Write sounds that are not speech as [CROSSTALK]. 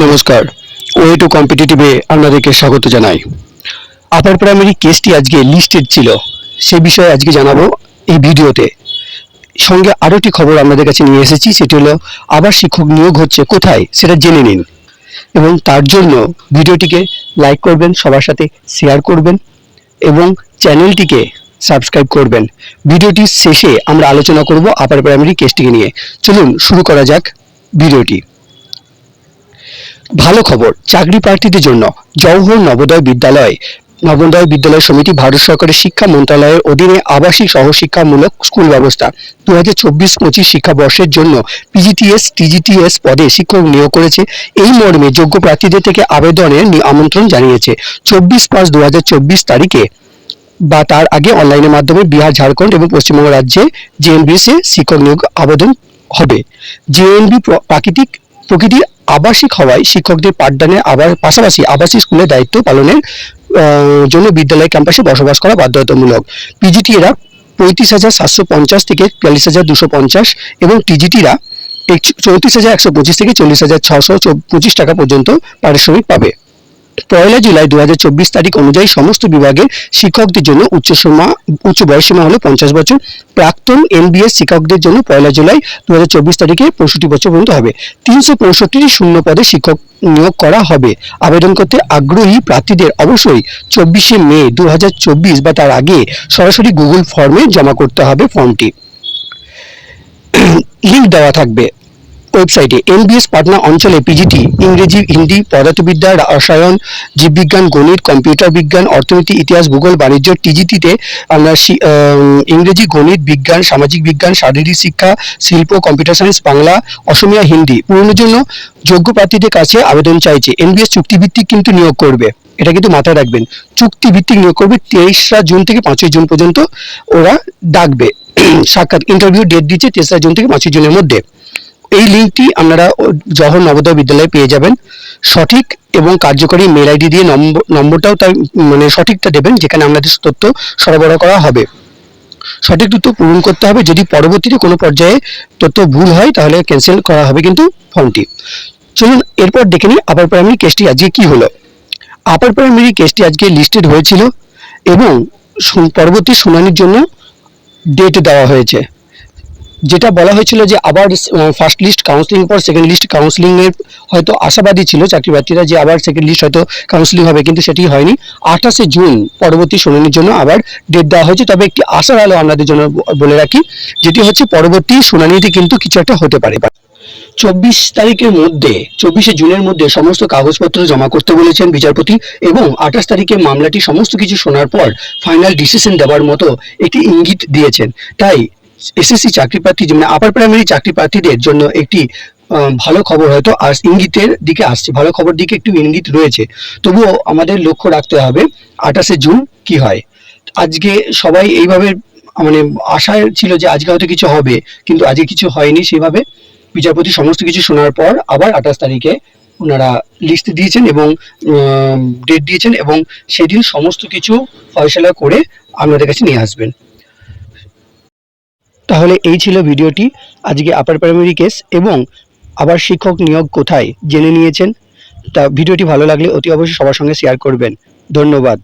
নমস্কার। Way to কম্পিটিটিভে আপনাদেরকে স্বাগত জানাই। আপার প্রাইমারি কেসটি আজকে লিস্টেড ছিল। সে বিষয়ে আজকে জানাব এই ভিডিওতে। সঙ্গে আরও একটি খবর আপনাদের কাছে নিয়ে এসেছি, সেটি হলো আবার শিক্ষক নিয়োগ হচ্ছে কোথায়, সেটা জেনে নিন। এবং তার জন্য ভিডিওটিকে লাইক করবেন, সবার সাথে শেয়ার করবেন, এবং চ্যানেলটিকে সাবস্ক্রাইব করবেন। ভিডিওটির শেষে আমরা আলোচনা করব আপার প্রাইমারি কেসটিকে নিয়ে। চলুন শুরু করা যাক ভিডিওটি। ভালো খবর, চাকরি প্রার্থীদের জন্য জওহর নবোদয় বিদ্যালয়। নবোদয় বিদ্যালয় সমিতি ভারত সরকারের শিক্ষা মন্ত্রণালয়ের অধীনে আবাসিক সহশিক্ষামূলক স্কুল ব্যবস্থা। দু হাজার চব্বিশ পঁচিশ শিক্ষাবর্ষের জন্য পিজিটিএস টিজিটিএস পদে শিক্ষক নিয়োগ করেছে। এই মর্মে যোগ্য প্রার্থীদের থেকে আবেদনের আমন্ত্রণ জানিয়েছে। চব্বিশ পাঁচ দু তারিখে বা তার আগে অনলাইনের মাধ্যমে বিহার, ঝাড়খণ্ড এবং পশ্চিমবঙ্গ রাজ্যে জেএনবিএস শিক্ষক নিয়োগ আবেদন হবে। জেএনবি প্রাকৃতিক প্রকৃতির আবাসিক হওয়ায় শিক্ষকদের পাঠদানে আবার পাশাপাশি আবাসিক স্কুলের দায়িত্ব পালনের জন্য বিদ্যালয় ক্যাম্পাসে বসবাস করা বাধ্যতামূলক। পিজিটিরা পঁয়ত্রিশ হাজার সাতশো পঞ্চাশ থেকে চুয়াল্লিশ হাজার দুশো পঞ্চাশ এবং টিজিটিরা চৌত্রিশ হাজার একশো পঁচিশ থেকে চল্লিশ হাজার ছশো পঁচিশ টাকা পর্যন্ত পারিশ্রমিক পাবে। পয়লা জুলাই দু হাজার চব্বিশ তারিখ অনুযায়ী সমস্ত বিভাগের শিক্ষকদের জন্য উচ্চ সীমা, উচ্চ বয়সীমা হলো পঞ্চাশ বছর। প্রাক্তন এমবিএস শিক্ষকদের জন্য পয়লা জুলাই দু হাজার চব্বিশ তারিখে পঁয়ষট্টি বছর পর্যন্ত হবে। তিনশো পঁয়ষট্টি শূন্য পদে শিক্ষক নিয়োগ করা হবে। আবেদন করতে আগ্রহী প্রার্থীদের অবশ্যই চব্বিশে মে দু হাজার চব্বিশ বা তার আগে সরাসরি গুগল ফর্মে জমা করতে হবে ফর্মটি। [CLEARS THROAT] লিঙ্ক দেওয়া থাকবে। ওয়েবসাইটে এনবিএস পাটনা অঞ্চলে পিজিটি, ইংরেজি, হিন্দি, পদার্থবিদ্যা, রসায়ন, জীববিজ্ঞান, গণিত, কম্পিউটার বিজ্ঞান, অর্থনীতি, ইতিহাস, ভূগোল, বাণিজ্য, টিজিটিতে আমরা ইংরেজি, গণিত বিজ্ঞান, সামাজিক বিজ্ঞান, শারীরিক শিক্ষা, শিল্প, কম্পিউটার সায়েন্স, বাংলা, অসমিয়া, হিন্দি। পূরণের জন্য যোগ্য প্রার্থীদের কাছে আবেদন চাইছে। এনবিএস চুক্তিভিত্তিক কিন্তু নিয়োগ করবে। এটা কিন্তু মাথায় রাখবেন। চুক্তিভিত্তিক নিয়োগ করবে তেইশরা জুন থেকে পাঁচই জুন পর্যন্ত ওরা ডাকবে। [CLEARS THROAT] সাক্ষাৎ ইন্টারভিউ ডেট দিচ্ছে তেসরা জুন থেকে পাঁচই জুনের মধ্যে। এই লিঙ্কটি আপনারা জওহর নবোদয় বিদ্যালয়ে পেয়ে যাবেন। সঠিক এবং কার্যকরী মেল আইডি দিয়ে নম্বর নম্বরটাও তাই মানে সঠিকটা দেবেন, যেখানে আপনাদের তথ্য সরবরাহ করা হবে। সঠিক তথ্য পূরণ করতে হবে, যদি পরবর্তীতে কোনো পর্যায়ে তথ্য ভুল হয়, তাহলে ক্যান্সেল করা হবে কিন্তু ফর্মটি। চলুন, এরপর দেখে নিই আপার প্রাইমারি কেসটি আজকে কি হলো। আপার প্রাইমারি কেসটি আজকে লিস্টেড হয়েছিল এবং পরবর্তী শুনানির জন্য ডেট দেওয়া হয়েছে। যেটা বলা হয়েছিল যে আবার ফার্স্ট লিস্ট কাউন্সিলিং পর সেকেন্ড লিস্ট কাউন্সিলিং এর হয়তো আশাবাদী ছিল চাকরি প্রার্থীরা যে আবার সেকেন্ড লিস্ট হয়তো কাউন্সিলিং হবে, কিন্তু সেটি হয়নি। আঠাশে জুন পরবর্তী শুনানির জন্য আবার ডেট দেওয়া হয়েছে। তবে একটি আশার আলো আপনাদের জন্য বলে রাখি, যেটি হচ্ছে পরবর্তী শুনানিতে কিন্তু কিছু একটা হতে পারে। চব্বিশ তারিখের মধ্যে, চব্বিশে জুনের মধ্যে সমস্ত কাগজপত্র জমা করতে বলেছেন বিচারপতি এবং আঠাশ তারিখে মামলাটি সমস্ত কিছু শোনার পর ফাইনাল ডিসিশন দেওয়ার মতো একটি ইঙ্গিত দিয়েছেন। তাই এসএসসি চাকরি প্রার্থী মানে আপার প্রাইমারি চাকরি প্রার্থীদের জন্য একটি ভালো খবর হয়তো আর ইঙ্গিতের দিকে আসছে। ভালো খবর দিকে একটু ইঙ্গিত রয়েছে। তবুও আমাদের লক্ষ্য রাখতে হবে, আঠাশে জুন কি হয়। আজকে সবাই এইভাবে মানে আশায় ছিল যে আজকে হয়তো কিছু হবে, কিন্তু আজকে কিছু হয়নি সেভাবে। বিচারপতি সমস্ত কিছু শোনার পর আবার আঠাশ তারিখে ওনারা লিস্ট দিয়েছেন এবং ডেট দিয়েছেন এবং সেদিন সমস্ত কিছু ফয়সলা করে আপনাদের কাছে নিয়ে আসবেন। তাহলে এই ছিল ভিডিওটি। আজকে আপার প্রাইমারি কেস এবং আবার শিক্ষক নিয়োগ কোথায়? জেনে নিয়েছেন। তা ভিডিওটি ভালো লাগলে অতি অবশ্যই সবার সঙ্গে শেয়ার করবেন। ধন্যবাদ।